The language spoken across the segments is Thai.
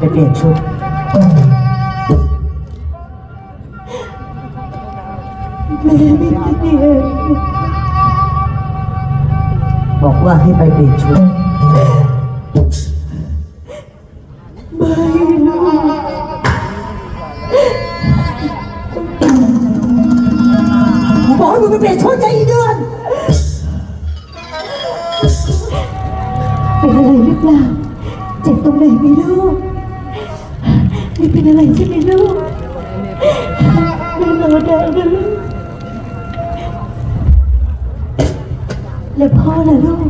ไปเปลี่ยนชุด แม่ไม่ได้เรียนบอกว่าให้ไปเปลี่ยนชุด ไม่รู้กูบอกให้มึงไปเปลี่ยนชุดใจอีเดือน เป็นอะไรหรือเปล่า เจ็บตรงไหนไหมลูกไม่ เป็นอะไรใช่ไหมลูกไม่รอได้นะลูกแล้วพ่อล่ะลูก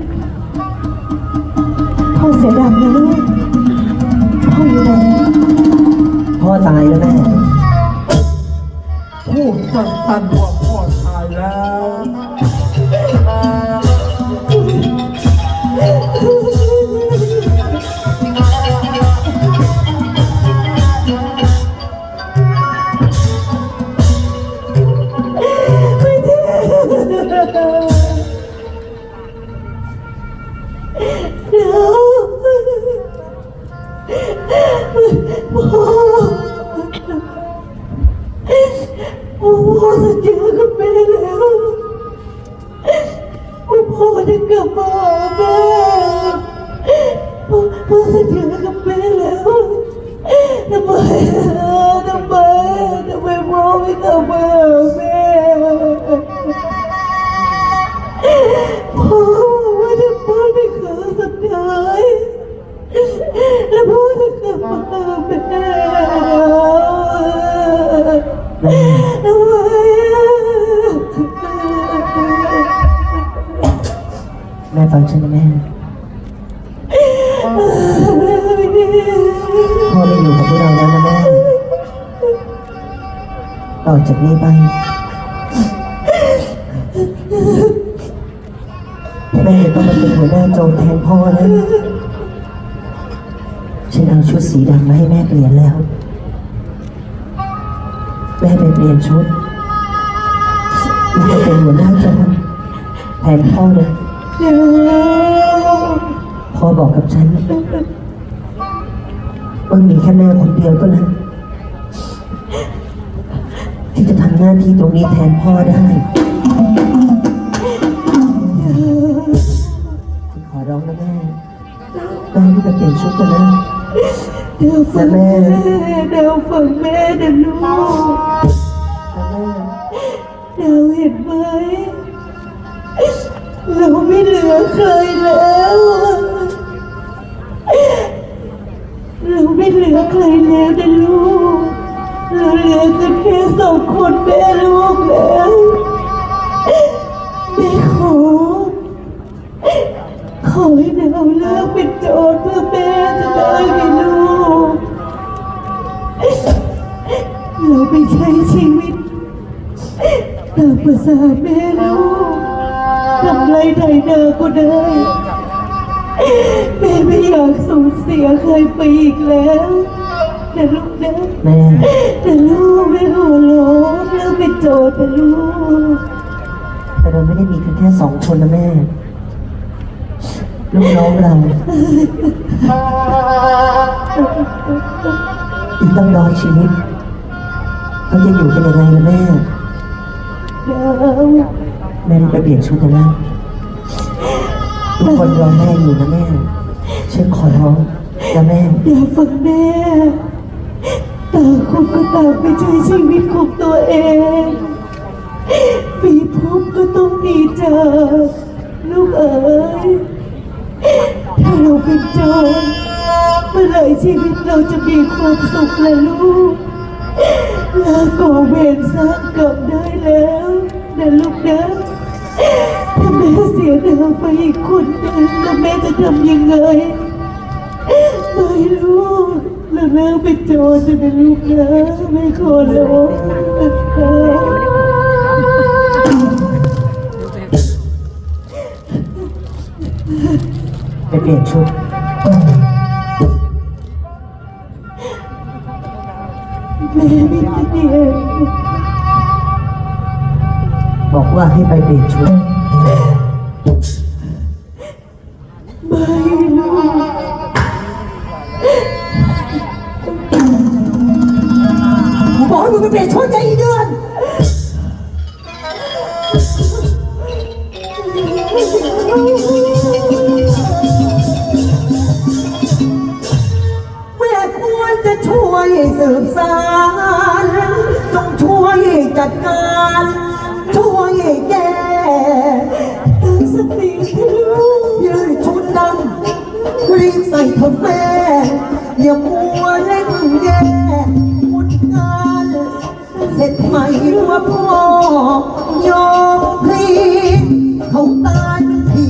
พ่อเสียดำนะลูก พ่ออยู่ไหนพ่อตายแล้วแม่พูดสั้นๆว่า พ่อสัญญากับแม่แล้วว่าพ่อจะกลับมาหาแม่พ่อพ่อสัญญากับแม่แล้วทำไมทำไมทำไมพ่อไม่กลับมา ฟังฉันนะแม่พ่อไม่อยู่กับพวกเราแล้วนะแม่ต่อจากนี้ไปแม่ต้องมาเป็นหัวหน้าโจรแทนพ่อนะฉันเอาชุดสีดำมาให้แม่เปลี่ยนแล้ว แม่ไปเปลี่ยนชุดแล้วก็เป็นหัวหน้าโจรแทนพ่อเดี๋ย พ่อบอกกับฉันว่ามีแค่แม่คนเดียวเท่านั้น ที่จะทำหน้าที่ตรงนี้แทนพ่อได้ฉันขอร้องนะแม่แม่ที่จะเปลี่ยนชุดกันนะเดี๋ยวฟังแม่เดี๋ยวฟังแม่เดี๋ยวลูกนะแม่เดี๋ยวเห็นไหม เราไม่เหลือใครแล้วเราไม่เหลือใครแล้วนะลูกเราเหลือกันแค่สองคนแม่ลูกแล้วแม่ขอ ขอให้เราเลิกเป็นโจรเพื่อแม่จะได้ไหมลูกเราไปใช้ชีวิตตามภาษาแม่ลูก ทำไรไถนาก็ได้แม่ไม่อยากสูญเสียใครไปอีกแล้วนะลูกนะแม่นะลูกไม่ขอร้องเลิกเป็นโจรนะลูก แต่เราไม่ได้มีกันแค่สองคนนะแม่ ลูกน้องเราอีกตั้งร้อยชีวิตเขาจะอยู่กันยังไงล่ะแม่ แม่รีบไปเปลี่ยนชุดกันแล้วทุกคนรอแม่อยู่นะแม่ฉันขอร้องนะแม่อย่าฟังแม่ต่างคนก็ต่างไปใช้ชีวิตของตัวเองมีพบก็ต้องมีจากลูกเอ๋ยถ้าเราเป็นโจรเมื่อไรชีวิตเราจะมีความสุขล่ะลูกลาก่อเวรสร้างกรรมได้แล้วนะลูกนะถ้าแม่ เสียดาไปอีกคนหนึ่งแล้วแม่จะทำยังไงไม่ลูกเราเลิกเป็นโจรจะเป็นลูกนะไม่ขอร้องไปเปลี่ยนชุดแม่ไม่ได้บอกว่าให้ไปเปลี่ยนชุด เดือน แม่ควรจะช่วยสืบสาร ว่าพ่อยอมพลีเขาตายเป็นผี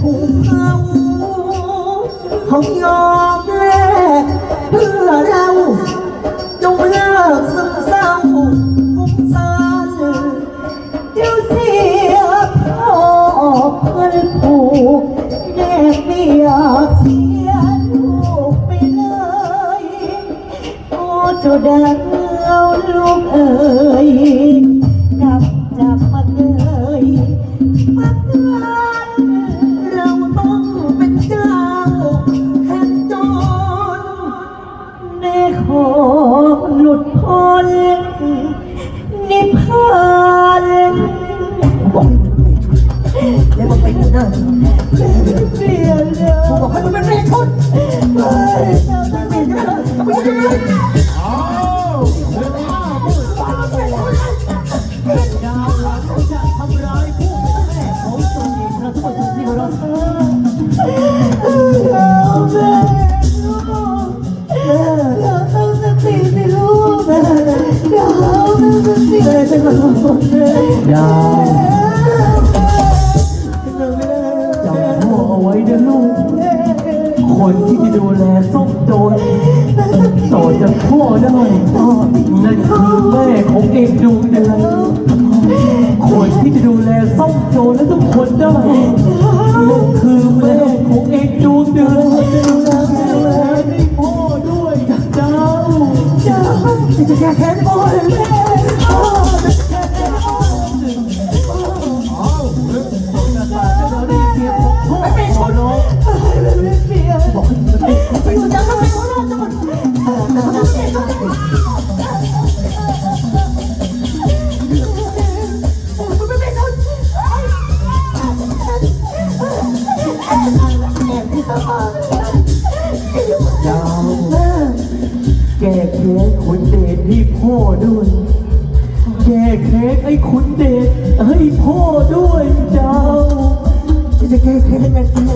ถูกเขาเขายอมแลกเพื่อเราจงเลิกซึมเศร้าฟุ้งซ่านเดี๋ยวเสียพ่อเพื่อนผูกแน่ไม่อยเสียลูกไปเลยโอ้เจ้าดัง เป็นหน้าเปลี่ยนเลยบอกให้มันเป็นแม่ชนไม่ไม่ไม่ได้อ้าวเราแม่ลูกเราต้องสติสิลูกเราต้องสติแม่จะขอโทษแม่ดาว เอาไว้นะลูก คนที่จะดูแลส้มโจรต่อจากพ่อได้นั่นคือแม่ของเองดวงเดือนคนที่จะดูแลส้มโจรและทุกคนได้ นเดชให้พ่อด้วย แก้เค้กไอ้คุณเดชให้พ่อด้วยเจ้า จะแก้แค้นยังไง